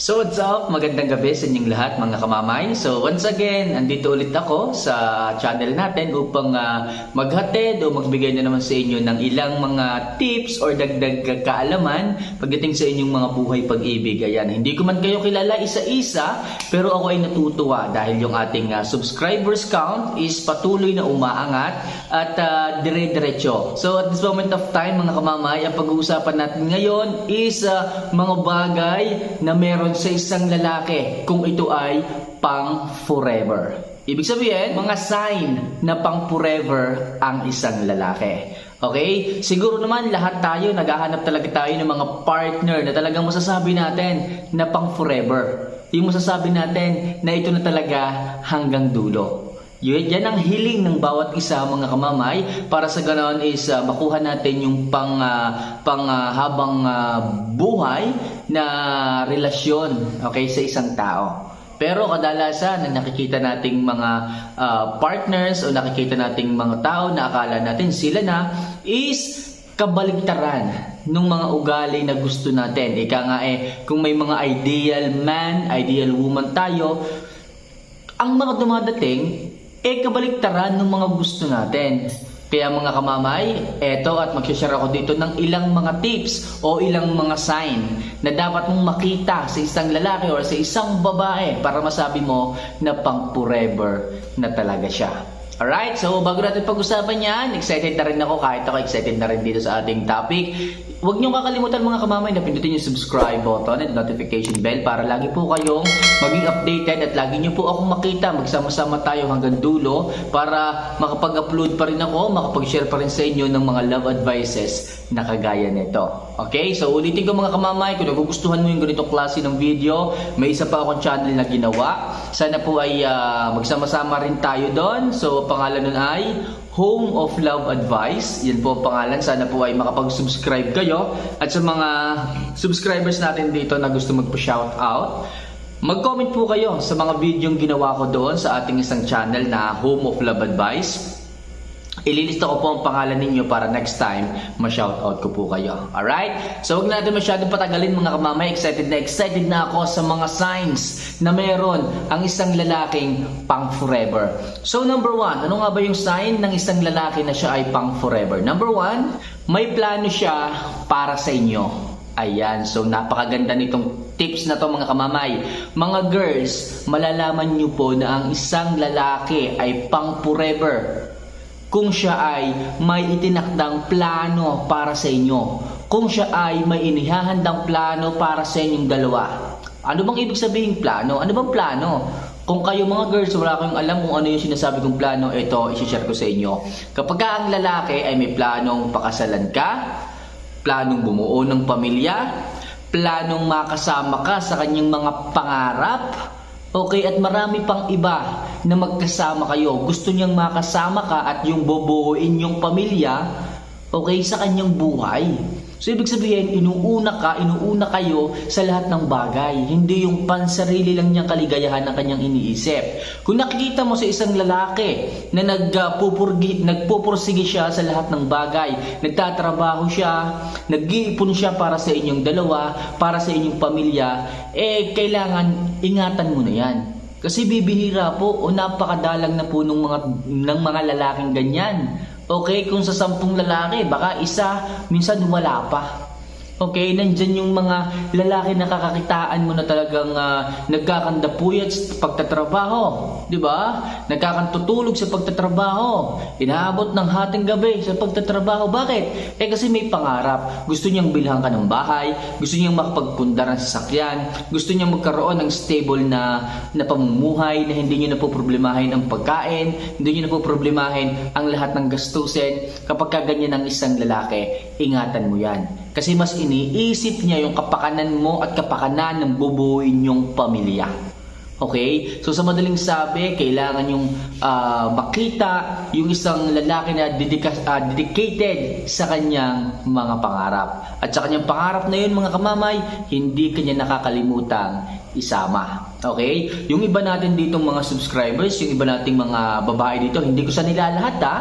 So what's up? Magandang gabi sa inyong lahat mga kamamay. So once again, andito ulit ako sa channel natin upang ah, maghatid o magbigay na naman sa inyo ng ilang mga tips or dagdag kaalaman pagdating sa inyong mga buhay pag-ibig. Ayan, hindi ko man kayo kilala isa-isa pero ako ay natutuwa dahil yung ating ah, subscribers count is patuloy na umaangat at ah, dire-diretso. So at this moment of time mga kamamay, ang pag-uusapan natin ngayon is ah, mga bagay na meron sa isang lalaki kung ito ay pang forever. Ibig sabihin, mga sign na pang forever ang isang lalaki. Okay? Siguro naman lahat tayo naghahanap talaga tayo ng mga partner na talagang masasabi natin na pang forever. Yung masasabi natin na ito na talaga hanggang dulo. Yan ang hiling ng bawat isa mga kamamay para sa ganoon is ah, makuha natin yung pang ah, pang ah, habang ah, buhay na relasyon okay sa isang tao. Pero kadalasan na nakikita nating mga ah, partners o nakikita nating mga tao na akala natin sila na is kabaligtaran ng mga ugali na gusto natin. Ika nga eh, kung may mga ideal man, ideal woman tayo, ang mga dumadating, eh kabaliktaran ng mga gusto natin. Kaya mga kamamay, eto at magsashare ako dito ng ilang mga tips o ilang mga sign na dapat mong makita sa isang lalaki or sa isang babae para masabi mo na pang forever na talaga siya. Alright, so bago natin pag-usapan yan, excited na rin ako kahit ako excited na rin dito sa ating topic. Huwag niyong kakalimutan mga kamamay na pindutin yung subscribe button and notification bell para lagi po kayong maging updated at lagi niyo po akong makita. Magsama-sama tayo hanggang dulo para makapag-upload pa rin ako, makapag-share pa rin sa inyo ng mga love advices na kagaya nito. Okay, so ulitin ko mga kamamay, kung nagugustuhan mo yung ganitong klase ng video, may isa pa akong channel na ginawa. Sana po ay ah, magsama-sama rin tayo doon. So pangalan nun ay Home of Love Advice. Yan po ang pangalan. Sana po ay makapag-subscribe kayo. At sa mga subscribers natin dito na gusto magpa-shout out, mag-comment po kayo sa mga video ginawa ko doon sa ating isang channel na Home of Love Advice. Ililista ko po ang pangalan ninyo para next time ma-shoutout ko po kayo. Alright? So huwag natin masyadong patagalin mga kamamay. Excited na excited na ako sa mga signs na meron ang isang lalaking pang forever. So number one, ano nga ba yung sign ng isang lalaki na siya ay pang forever? Number one, may plano siya para sa inyo. Ayan, so napakaganda nitong tips na to mga kamamay. Mga girls, malalaman nyo po na ang isang lalaki ay pang forever kung siya ay may itinakdang plano para sa inyo. Kung siya ay may inihahandang plano para sa inyong dalawa. Ano bang ibig sabihin plano? Ano bang plano? Kung kayo mga girls, wala kayong alam kung ano yung sinasabi kong plano, ito, isi-share ko sa inyo. Kapag ka ang lalaki ay may planong pakasalan ka, planong bumuo ng pamilya, planong makasama ka sa kanyang mga pangarap, Okay, at marami pang iba na magkasama kayo. Gusto niyang makasama ka at yung bobuuin yung pamilya, okay, sa kanyang buhay. So, ibig sabihin, inuuna ka, inuuna kayo sa lahat ng bagay. Hindi yung pansarili lang niyang kaligayahan ng kanyang iniisip. Kung nakikita mo sa isang lalaki na nagpupurgi, nagpupursige siya sa lahat ng bagay, nagtatrabaho siya, nag-iipon siya para sa inyong dalawa, para sa inyong pamilya, eh, kailangan ingatan mo na yan. Kasi bibihira po o napakadalang na po ng mga, ng mga lalaking ganyan. Okay, kung sa sampung lalaki, baka isa, minsan wala pa. Okay, nandyan yung mga lalaki na kakakitaan mo na talagang uh, nagkakandapuyat sa pagtatrabaho. Di ba? Nagkakantutulog sa pagtatrabaho. Inaabot ng hating gabi sa pagtatrabaho. Bakit? Eh kasi may pangarap. Gusto niyang bilhan ka ng bahay. Gusto niyang makapagpundar ng sasakyan. Gusto niyang magkaroon ng stable na, na pamumuhay na hindi niyo na po problemahin ang pagkain. Hindi niyo na po problemahin ang lahat ng gastusin. Kapag ka ganyan ang isang lalaki, ingatan mo yan. Kasi mas iniisip niya yung kapakanan mo at kapakanan ng bubuuin yung pamilya. Okay? So sa madaling sabi, kailangan yung ah, makita yung isang lalaki na dedika- ah, dedicated sa kanyang mga pangarap. At sa kanyang pangarap na yun mga kamamay, hindi kanya nakakalimutang isama. Okay? Yung iba natin ditong mga subscribers, yung iba nating mga babae dito, hindi ko sa nilalahat ha.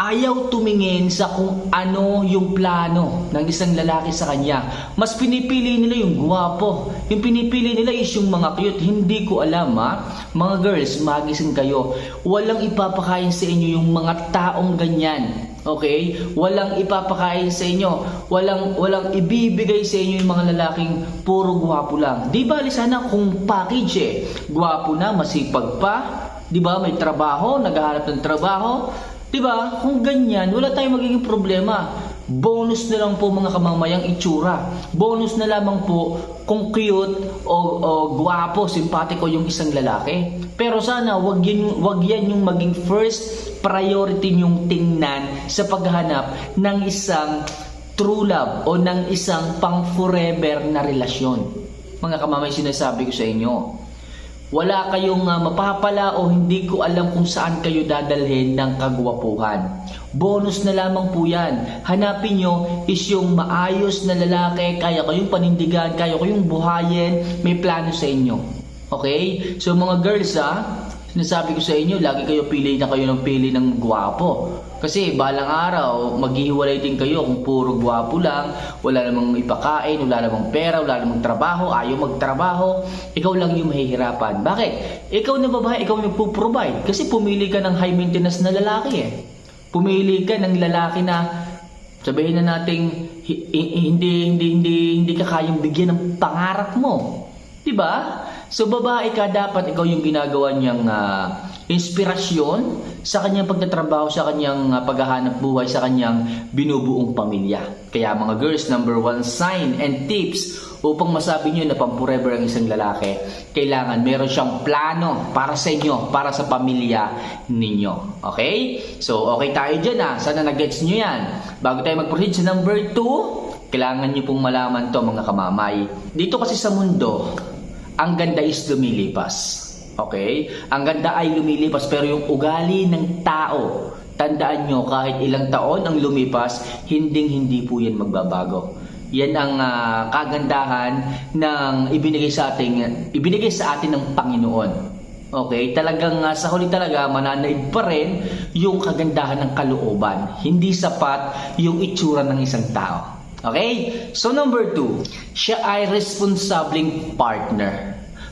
Ayaw tumingin sa kung ano yung plano ng isang lalaki sa kanya. Mas pinipili nila yung guwapo. Yung pinipili nila is yung mga cute. Hindi ko alam ha. Mga girls, magising kayo. Walang ipapakain sa inyo yung mga taong ganyan. Okay? Walang ipapakain sa inyo. Walang walang ibibigay sa inyo yung mga lalaking puro gwapo lang. Di ba sana kung package eh. Gwapo na, masipag pa. Di ba? May trabaho, naghahanap ng trabaho. Di ba? Kung ganyan, wala tayong magiging problema. Bonus na lang po mga kamamayang itsura. Bonus na lamang po kung cute o, o gwapo, simpatiko yung isang lalaki. Pero sana wag yan, wag yan yung maging first priority yung tingnan sa paghahanap ng isang true love o ng isang pang forever na relasyon. Mga kamamay, sinasabi ko sa inyo, wala kayong uh, mapapala o hindi ko alam kung saan kayo dadalhin ng kagwapuhan. Bonus na lamang po yan. Hanapin nyo is yung maayos na lalaki, kaya kayong panindigan, kaya kayong buhayin, may plano sa inyo. Okay? So mga girls ha, sinasabi ko sa inyo, lagi kayo pili na kayo ng pili ng gwapo. Kasi balang araw, maghihiwalay din kayo kung puro gwapo lang, wala namang ipakain, wala namang pera, wala namang trabaho, ayaw magtrabaho, ikaw lang yung mahihirapan. Bakit? Ikaw na babae, ikaw yung nagpo-provide. Kasi pumili ka ng high maintenance na lalaki eh. Pumili ka ng lalaki na sabihin na nating hi- hi- hindi hindi hindi hindi ka kayang bigyan ng pangarap mo. 'Di ba? So babae ka dapat ikaw yung ginagawa niyang ah, inspirasyon sa kanyang pagtatrabaho, sa kanyang ah, paghahanap buhay, sa kanyang binubuong pamilya. Kaya mga girls, number one sign and tips upang masabi niyo na pang-forever ang isang lalaki, kailangan meron siyang plano para sa inyo, para sa pamilya ninyo. Okay? So, okay tayo dyan ah. Sana nag-gets nyo yan. Bago tayo mag-proceed sa number two, kailangan niyo pong malaman to mga kamamay. Dito kasi sa mundo, ang ganda is lumilipas. Okay? Ang ganda ay lumilipas pero yung ugali ng tao, tandaan nyo kahit ilang taon ang lumipas, hinding hindi po yan magbabago. Yan ang ah, kagandahan ng ibinigay sa ating ibinigay sa atin ng Panginoon. Okay, talagang ah, sa huli talaga mananaig pa rin yung kagandahan ng kalooban. Hindi sapat yung itsura ng isang tao. Okay? So number two, siya ay responsableng partner.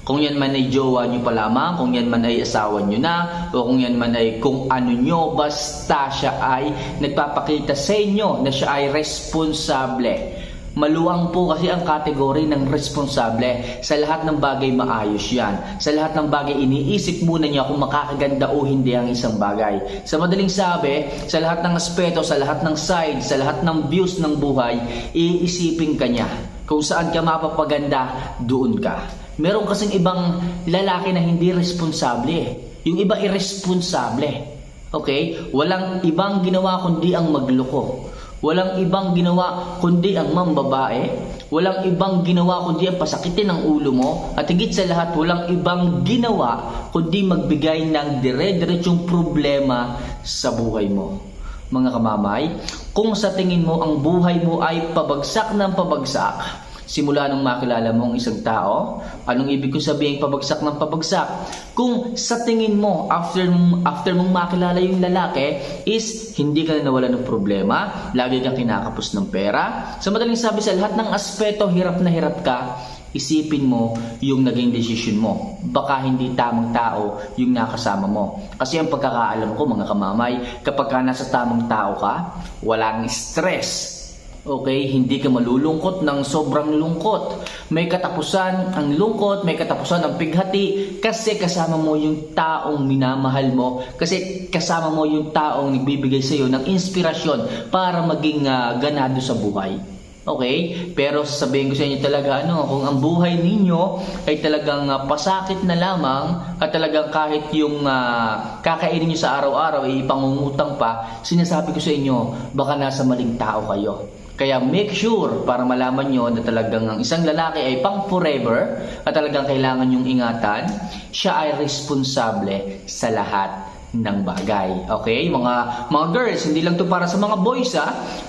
Kung yan man ay jowa nyo pa lamang, kung yan man ay asawa nyo na, o kung yan man ay kung ano nyo, basta siya ay nagpapakita sa inyo na siya ay responsable. Maluwang po kasi ang kategory ng responsable. Sa lahat ng bagay maayos yan. Sa lahat ng bagay iniisip muna niya kung makakaganda o hindi ang isang bagay. Sa madaling sabi, sa lahat ng aspeto, sa lahat ng side, sa lahat ng views ng buhay, iisipin ka niya. Kung saan ka mapapaganda, doon ka. Meron kasing ibang lalaki na hindi responsable eh. Yung iba irresponsable. Okay? Walang ibang ginawa kundi ang magloko. Walang ibang ginawa kundi ang mambabae. Walang ibang ginawa kundi ang pasakitin ng ulo mo. At higit sa lahat, walang ibang ginawa kundi magbigay ng dire-diretsong problema sa buhay mo. Mga kamamay, kung sa tingin mo ang buhay mo ay pabagsak ng pabagsak, simula nung makilala mo ang isang tao, anong ibig ko sabihin pabagsak ng pabagsak? Kung sa tingin mo, after, after mong makilala yung lalaki, is hindi ka na nawala ng problema, lagi kang kinakapos ng pera. Sa madaling sabi sa lahat ng aspeto, hirap na hirap ka, isipin mo yung naging decision mo. Baka hindi tamang tao yung nakasama mo. Kasi ang pagkakaalam ko mga kamamay, kapag ka nasa tamang tao ka, walang stress, Okay, hindi ka malulungkot ng sobrang lungkot. May katapusan ang lungkot, may katapusan ang pighati kasi kasama mo yung taong minamahal mo, kasi kasama mo yung taong nagbibigay sa iyo ng inspirasyon para maging ah, ganado sa buhay. Okay? Pero sasabihin ko sa inyo talaga ano, kung ang buhay ninyo ay talagang ah, pasakit na lamang at talagang kahit yung ah, kakainin nyo sa araw-araw ay pangungutang pa, sinasabi ko sa inyo, baka nasa maling tao kayo. Kaya make sure para malaman nyo na talagang ang isang lalaki ay pang forever at talagang kailangan yung ingatan, siya ay responsable sa lahat ng bagay. Okay? Mga mga girls, hindi lang to para sa mga boys ha.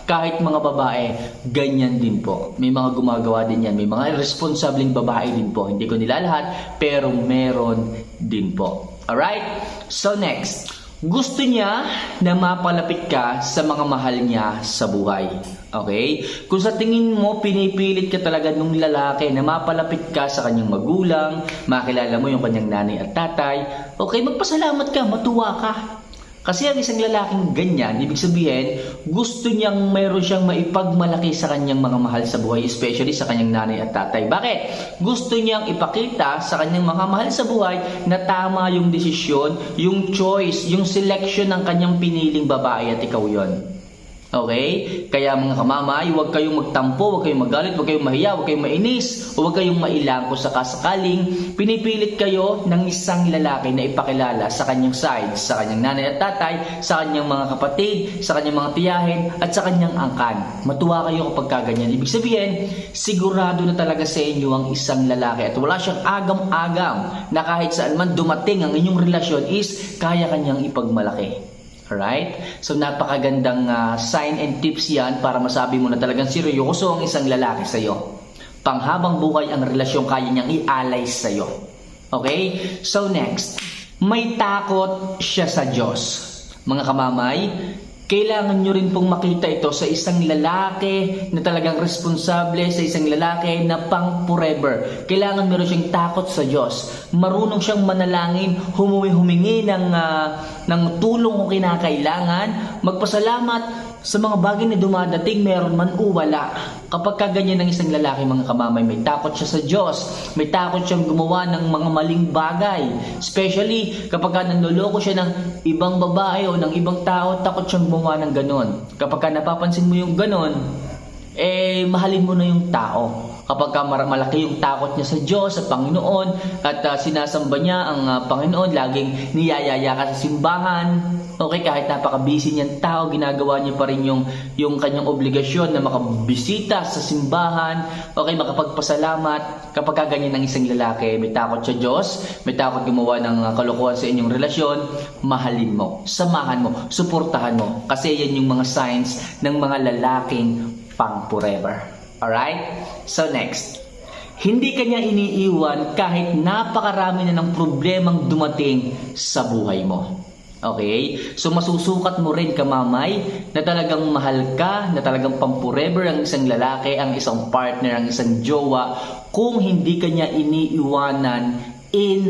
Kahit mga babae, ganyan din po. May mga gumagawa din yan. May mga irresponsableng babae din po. Hindi ko nila lahat, pero meron din po. Alright? So next, Gusto niya na mapalapit ka sa mga mahal niya sa buhay. Okay? Kung sa tingin mo, pinipilit ka talaga nung lalaki na mapalapit ka sa kanyang magulang, makilala mo yung kanyang nanay at tatay, okay, magpasalamat ka, matuwa ka. Kasi ang isang lalaking ganyan, ibig sabihin, gusto niyang mayroon siyang maipagmalaki sa kanyang mga mahal sa buhay, especially sa kanyang nanay at tatay. Bakit? Gusto niyang ipakita sa kanyang mga mahal sa buhay na tama yung desisyon, yung choice, yung selection ng kanyang piniling babae at ikaw yon. Okay? Kaya mga kamamay, huwag kayong magtampo, huwag kayong magalit, huwag kayong mahiya, huwag kayong mainis, huwag kayong mailang kung sakasakaling pinipilit kayo ng isang lalaki na ipakilala sa kanyang side, sa kanyang nanay at tatay, sa kanyang mga kapatid, sa kanyang mga tiyahin, at sa kanyang angkan. Matuwa kayo kapag kaganyan. Ibig sabihin, sigurado na talaga sa inyo ang isang lalaki at wala siyang agam-agam na kahit saan man dumating ang inyong relasyon is kaya kanyang ipagmalaki. Alright? So napakagandang ah, sign and tips yan para masabi mo na talagang seryoso ang isang lalaki sa iyo. Panghabang buhay ang relasyon kaya niyang ialay sa iyo. Okay? So next, may takot siya sa Diyos. Mga kamamay, kailangan nyo rin pong makita ito sa isang lalaki na talagang responsable, sa isang lalaki na pang forever. Kailangan meron siyang takot sa Diyos. Marunong siyang manalangin, humuwi-humingi ng, ah, ng tulong kung kinakailangan, magpasalamat sa mga bagay na dumadating, meron man o wala. Kapag kaganyan ng isang lalaki, mga kamamay, may takot siya sa Diyos. May takot siyang gumawa ng mga maling bagay. Especially kapag ka nanloloko siya ng ibang babae o ng ibang tao, takot siyang gumawa ng ganon. Kapag ka napapansin mo yung ganon, eh mahalin mo na yung tao. Kapag ka malaki yung takot niya sa Diyos, sa Panginoon, at ah, sinasamba niya ang ah, Panginoon, laging niyayaya ka sa simbahan, okay, kahit napaka-busy niyang tao, ginagawa niya pa rin yung, yung kanyang obligasyon na makabisita sa simbahan, okay, makapagpasalamat, kapag ka ganyan ng isang lalaki, may takot sa Diyos, may takot gumawa ng ah, kalokohan sa inyong relasyon, mahalin mo, samahan mo, suportahan mo, kasi yan yung mga signs ng mga lalaking pang forever. Alright? So next, hindi kanya iniiwan kahit napakarami na ng problemang dumating sa buhay mo. Okay? So masusukat mo rin kamamay na talagang mahal ka, na talagang pang forever ang isang lalaki, ang isang partner, ang isang jowa kung hindi kanya iniiwanan in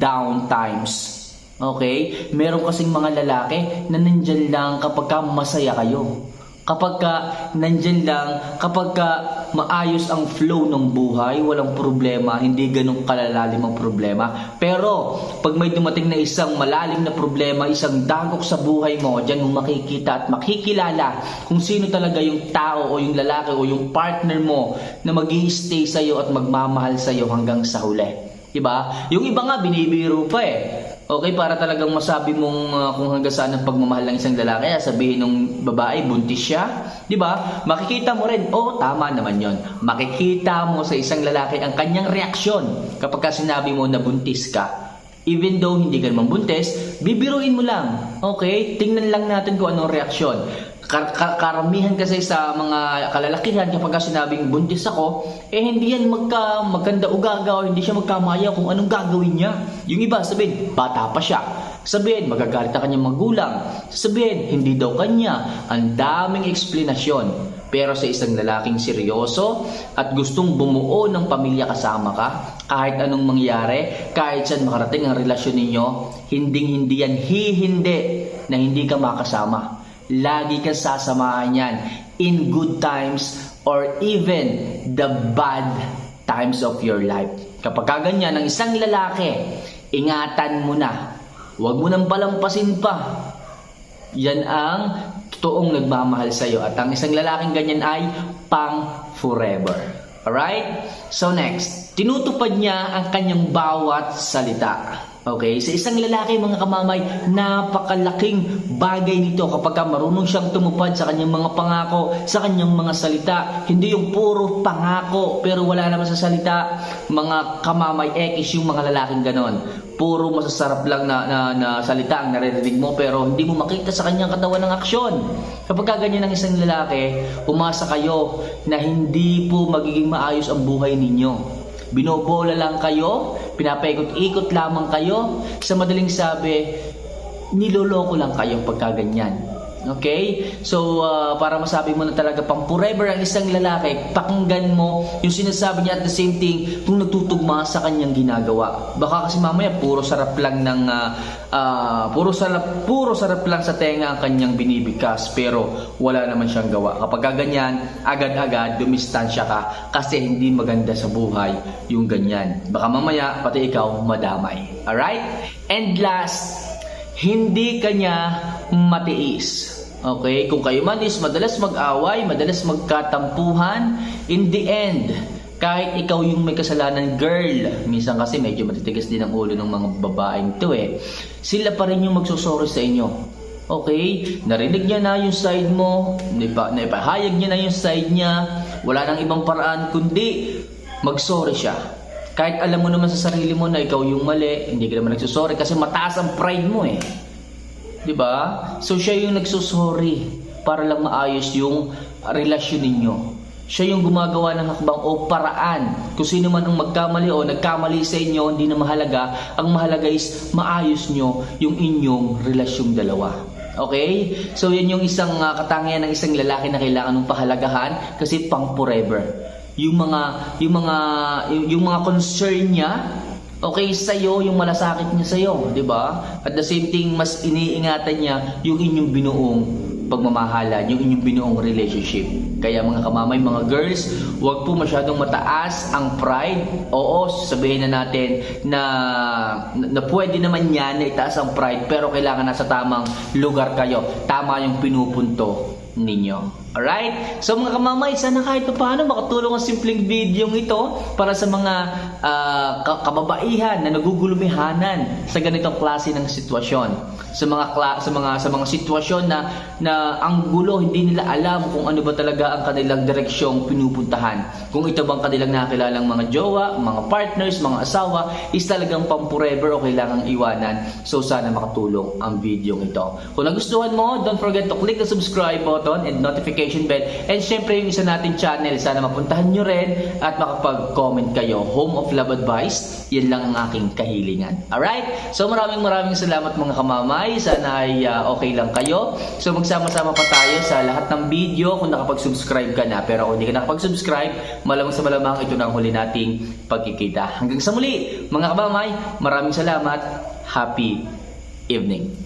down times. Okay? Meron kasing mga lalaki na nandyan lang kapag ka masaya kayo. Kapag ka nandyan lang, kapag ka maayos ang flow ng buhay, walang problema, hindi ganun kalalalim ang problema. Pero, pag may dumating na isang malalim na problema, isang dagok sa buhay mo, dyan mo makikita at makikilala kung sino talaga yung tao o yung lalaki o yung partner mo na mag stay sa'yo at magmamahal sa'yo hanggang sa huli. Diba? Yung iba nga, binibiro pa eh. Okay, para talagang masabi mong uh, kung hanggang saan ang pagmamahal ng isang lalaki, ah, sabihin ng babae, buntis siya. Di ba? Makikita mo rin, oh, tama naman yon. Makikita mo sa isang lalaki ang kanyang reaksyon kapag ka sinabi mo na buntis ka. Even though hindi ka naman buntis, bibiruin mo lang. Okay? Tingnan lang natin kung anong reaksyon. Kar- kar- karamihan kasi sa mga kalalakihan kapag ka sinabing buntis ako, eh hindi yan magka, magkanda o gagaw, hindi siya magkamaya kung anong gagawin niya. Yung iba sabihin, bata pa siya. Sabihin, magagalit ang kanyang magulang. Sabihin, hindi daw kanya. Ang daming eksplenasyon. Pero sa isang lalaking seryoso at gustong bumuo ng pamilya kasama ka, kahit anong mangyari, kahit saan makarating ang relasyon ninyo, hinding-hindi yan hihindi na hindi ka makasama. Lagi kang sasamahan yan in good times or even the bad times of your life. Kapag kaganyan ng isang lalaki, ingatan mo na. Huwag mo nang palampasin pa. Yan ang totoong nagmamahal sa iyo. At ang isang lalaking ganyan ay pang forever. Alright? So next, tinutupad niya ang kanyang bawat salita. Okay? Sa isang lalaki, mga kamamay, napakalaking bagay nito kapag ka marunong siyang tumupad sa kanyang mga pangako, sa kanyang mga salita. Hindi yung puro pangako, pero wala naman sa salita. Mga kamamay, ekis yung mga lalaking ganon. Puro masasarap lang na, na, na salita ang naririnig mo, pero hindi mo makita sa kanyang katawan ng aksyon. Kapag ka ganyan ang isang lalaki, umasa kayo na hindi po magiging maayos ang buhay ninyo. Binobola lang kayo, pinapaikot-ikot lamang kayo. Sa madaling sabi, niloloko lang kayo pagka ganyan. Okay? So, ah, para masabi mo na talaga pang forever ang isang lalaki, pakinggan mo yung sinasabi niya at the same thing kung nagtutugma sa kanyang ginagawa. Baka kasi mamaya puro sarap lang ng ah, ah, puro sarap puro sarap lang sa tenga ang kanyang binibigkas pero wala naman siyang gawa. Kapag ganyan, agad-agad dumistansya ka kasi hindi maganda sa buhay yung ganyan. Baka mamaya pati ikaw madamay. Alright? And last, hindi kanya matiis. Okay? Kung kayo man is madalas mag-away, madalas magkatampuhan, in the end, kahit ikaw yung may kasalanan, girl, minsan kasi medyo matitigas din ang ulo ng mga babaeng to eh, sila pa rin yung magsusorry sa inyo. Okay? Narinig niya na yung side mo, naipa, naipahayag niya na yung side niya, wala nang ibang paraan kundi mag-sorry siya. Kahit alam mo naman sa sarili mo na ikaw yung mali, hindi ka naman nagsusorry kasi mataas ang pride mo eh. 'Di ba? So siya yung nagsusorry para lang maayos yung relasyon ninyo. Siya yung gumagawa ng hakbang o paraan. Kung sino man ang magkamali o nagkamali sa inyo, hindi na mahalaga. Ang mahalaga is maayos nyo yung inyong relasyong dalawa. Okay? So yan yung isang uh, katangian ng isang lalaki na kailangan mong pahalagahan kasi pang forever. Yung mga yung mga yung mga concern niya Okay sa'yo yung malasakit niya sa'yo, di ba? At the same thing, mas iniingatan niya yung inyong binuong pagmamahalan, yung inyong binuong relationship. Kaya mga kamamay, mga girls, huwag po masyadong mataas ang pride. Oo, sabihin na natin na, na, na pwede naman yan na itaas ang pride, pero kailangan nasa tamang lugar kayo. Tama yung pinupunto ninyo. Alright? So mga kamamay, sana kahit paano makatulong ang simpleng video ito para sa mga ka- kababaihan na nagugulumihanan sa ganitong klase ng sitwasyon. Sa mga sa mga sa mga sitwasyon na na ang gulo hindi nila alam kung ano ba talaga ang kanilang direksyong pinupuntahan. Kung ito bang kanilang nakakilalang mga jowa, mga partners, mga asawa is talagang pang forever o kailangang iwanan. So sana makatulong ang video ito. Kung nagustuhan mo, don't forget to click the subscribe button and notification bell. And syempre yung isa natin channel, sana mapuntahan nyo rin at makapag-comment kayo. Home of Love Advice, yan lang ang aking kahilingan. Alright? So maraming maraming salamat mga kamamay. Sana ay ah, okay lang kayo. So magsama-sama pa tayo sa lahat ng video kung nakapag-subscribe ka na. Pero kung hindi ka nakapag-subscribe, malamang sa malamang ito na ang huli nating pagkikita. Hanggang sa muli, mga kamamay, maraming salamat. Happy evening.